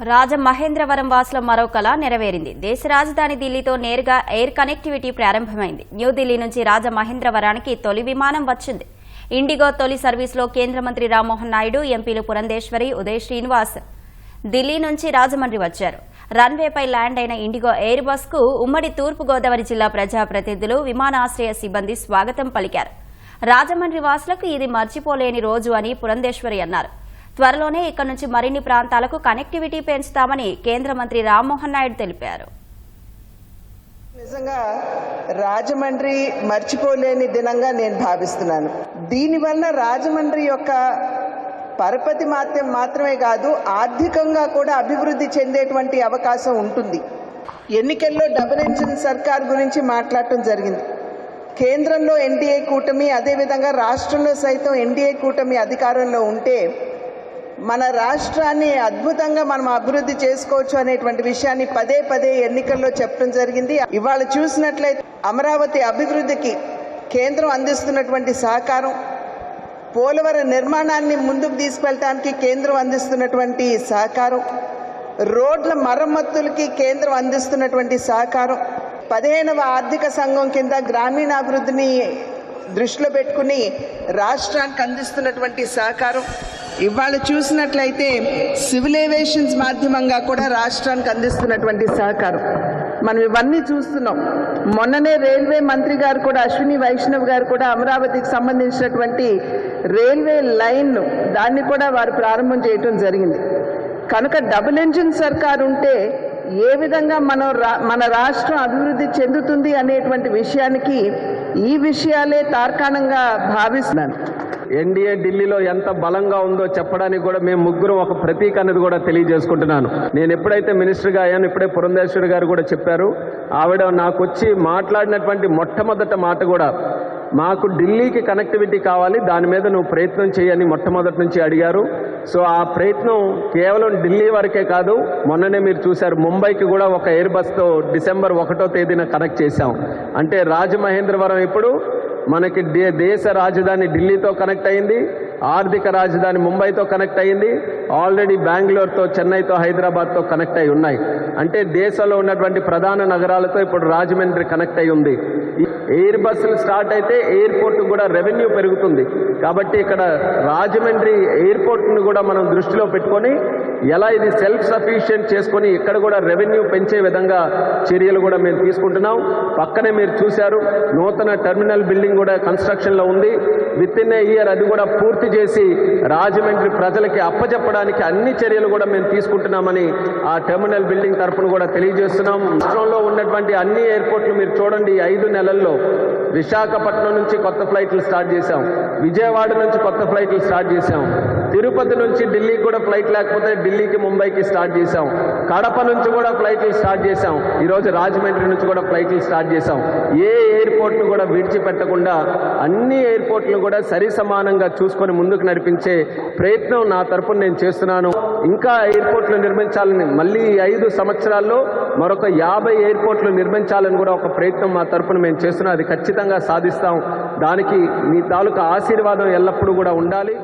రాజమహేంద్రవరం వాసుల మరో కళ నెరవేరింది. దేశ రాజధాని ఢిల్లీతో నేరుగా ఎయిర్ కనెక్టివిటీ ప్రారంభమైంది. న్యూఢిల్లీ నుంచి రాజమహేంద్రవరానికి తొలి విమానం వచ్చింది. ఇండిగో తొలి సర్వీస్లో కేంద్ర మంత్రి రామ్మోహన్ నాయుడు ఎంపీలు పురంధేశ్వరి ఉదయ్ శ్రీనివాస్ ఢిల్లీ నుంచి రాజమండ్రి వచ్చారు. రన్వేపై ల్యాండ్ అయిన ఇండిగో ఎయిర్ బస్కు ఉమ్మడి తూర్పుగోదావరి జిల్లా ప్రజాప్రతినిధులు విమానాశ్రయ సిబ్బంది స్వాగతం పలికారు. రాజమండ్రి వాసులకు ఇది మర్చిపోలేని రోజు అని పురంధేశ్వరి అన్నారు. త్వరలోనే ఇక్కడి నుంచి మరిన్ని ప్రాంతాలకు కనెక్టివిటీ పెంచుతామని కేంద్ర మంత్రి రామ్మోహన్ నాయుడు తెలిపారు. నిజంగా రాజమండ్రి మర్చిపోలేని దినంగా నేను భావిస్తున్నాను. దీనివల్ల రాజమండ్రి యొక్క పరపతి మాత్రం మాత్రమే కాదు ఆర్థికంగా కూడా అభివృద్ధి చెందేటువంటి అవకాశం ఉంటుంది. ఎన్నికల్లో డబుల్ ఇంజిన్ సర్కార్ గురించి మాట్లాడటం జరిగింది. కేంద్రంలో ఎన్డీఏ కూటమి అదేవిధంగా రాష్ట్రంలో సైతం ఎన్డీఏ కూటమి అధికారంలో ఉంటే మన రాష్ట్రాన్ని అద్భుతంగా మనం అభివృద్ధి చేసుకోవచ్చు అనేటువంటి విషయాన్ని పదే పదే ఎన్నికల్లో చెప్పడం జరిగింది. ఇవాళ చూసినట్లయితే అమరావతి అభివృద్ధికి కేంద్రం అందిస్తున్నటువంటి సహకారం పోలవరం నిర్మాణాన్ని ముందుకు తీసుకెళ్ళటానికి కేంద్రం అందిస్తున్నటువంటి సహకారం రోడ్ల మరమ్మతులకి కేంద్రం అందిస్తున్నటువంటి సహకారం పదిహేనవ ఆర్థిక సంఘం కింద గ్రామీణాభివృద్ధిని దృష్టిలో పెట్టుకుని రాష్ట్రానికి అందిస్తున్నటువంటి సహకారం ఇవాళ చూసినట్లయితే సివిల్ ఏవియేషన్స్ మాధ్యమంగా కూడా రాష్ట్రానికి అందిస్తున్నటువంటి సహకారం. మనం ఇవన్నీ చూస్తున్నాం. మొన్ననే రైల్వే మంత్రి గారు కూడా అశ్విని వైష్ణవ్ గారు కూడా అమరావతికి సంబంధించినటువంటి రైల్వే లైన్ను దాన్ని కూడా వారు ప్రారంభం చేయటం జరిగింది. కనుక డబుల్ ఇంజిన్ సర్కార్ ఉంటే ఏ విధంగా మనం రా- మన రాష్ట్రం అభివృద్ధి చెందుతుంది అనేటువంటి విషయానికి ఈ విషయాలే తార్కాణంగా భావిస్తున్నాను. ఎన్డీఏ ఢిల్లీలో ఎంత బలంగా ఉందో చెప్పడానికి కూడా మేము ముగ్గురు ఒక ప్రతీక అనేది కూడా తెలియజేసుకుంటున్నాను. నేను ఎప్పుడైతే మినిస్టర్గా అయ్యాను ఇప్పుడే పురంధేశ్వరి గారు కూడా చెప్పారు. ఆవిడ నాకు వచ్చి మాట్లాడినటువంటి మొట్టమొదట మాట కూడా మాకు ఢిల్లీకి కనెక్టివిటీ కావాలి దాని మీద నువ్వు ప్రయత్నం చేయని మొట్టమొదటి నుంచి అడిగారు. సో ఆ ప్రయత్నం కేవలం ఢిల్లీ వరకే కాదు మొన్ననే మీరు చూశారు ముంబైకి కూడా ఒక ఎయిర్ బస్తో డిసెంబర్ ఒకటో తేదీన కనెక్ట్ చేశాం. అంటే రాజమహేంద్రవరం ఇప్పుడు మనకి దే- దేశ రాజధాని ఢిల్లీతో కనెక్ట్ అయింది ఆర్థిక రాజధాని ముంబైతో కనెక్ట్ అయింది ఆల్రెడీ బెంగళూరుతో చెన్నైతో హైదరాబాద్తో కనెక్ట్ అయి ఉన్నాయి. అంటే దేశంలో ఉన్నటువంటి ప్రధాన నగరాలతో ఇప్పుడు రాజమండ్రి కనెక్ట్ అయి ఉంది. ఎయిర్ బస్సులు స్టార్ట్ అయితే ఎయిర్పోర్ట్ కూడా రెవెన్యూ పెరుగుతుంది. కాబట్టి ఇక్కడ రాజమండ్రి ఎయిర్పోర్ట్ను కూడా మనం దృష్టిలో పెట్టుకొని ఎలా ఇది సెల్ఫ్ సఫిషియెంట్ చేసుకొని ఇక్కడ కూడా రెవెన్యూ పెంచే విధంగా చర్యలు కూడా మేము తీసుకుంటున్నాం. పక్కనే మీరు చూశారు నూతన టెర్మినల్ బిల్డింగ్ కూడా కన్స్ట్రక్షన్లో ఉంది. విత్ ఇన్ ఏ ఇయర్ అది కూడా పూర్తి చేసి రాజమండ్రి ప్రజలకి అప్పచెప్పడానికి అన్ని చర్యలు కూడా మేము తీసుకుంటున్నామని ఆ టెర్మినల్ బిల్డింగ్ తరఫున కూడా తెలియజేస్తున్నాం. రాష్ట్రంలో ఉన్నటువంటి అన్ని ఎయిర్పోర్ట్లు మీరు చూడండి ఐదు నెలల్లో విశాఖపట్నం నుంచి కొత్త ఫ్లైట్లు స్టార్ట్ చేశాం. విజయవాడ నుంచి కొత్త ఫ్లైట్లు స్టార్ట్ చేశాం. తిరుపతి నుంచి ఢిల్లీకి కూడా ఫ్లైట్ లేకపోతే ఢిల్లీకి ముంబైకి స్టార్ట్ చేశాం. కడప నుంచి కూడా ఫ్లైట్లు స్టార్ట్ చేశాం. ఈరోజు రాజమండ్రి నుంచి కూడా ఫ్లైట్లు స్టార్ట్ చేశాం. ఏ ఎయిర్పోర్ట్ను కూడా విడిచిపెట్టకుండా అన్ని ఎయిర్పోర్ట్లు కూడా సరి సమానంగా చూసుకొని ముందుకు నడిపించే ప్రయత్నం నా తరపున నేను చేస్తున్నాను. ఇంకా ఎయిర్పోర్ట్లు నిర్మించాలని మళ్ళీ ఐదు సంవత్సరాల్లో మరొక యాభై ఎయిర్పోర్ట్లు నిర్మించాలని కూడా ఒక ప్రయత్నం మా తరపున మేము చేస్తున్నాం. అది ఖచ్చితంగా సాధిస్తాం. దానికి మీ తాలూకా ఆశీర్వాదం ఎల్లప్పుడూ కూడా ఉండాలి.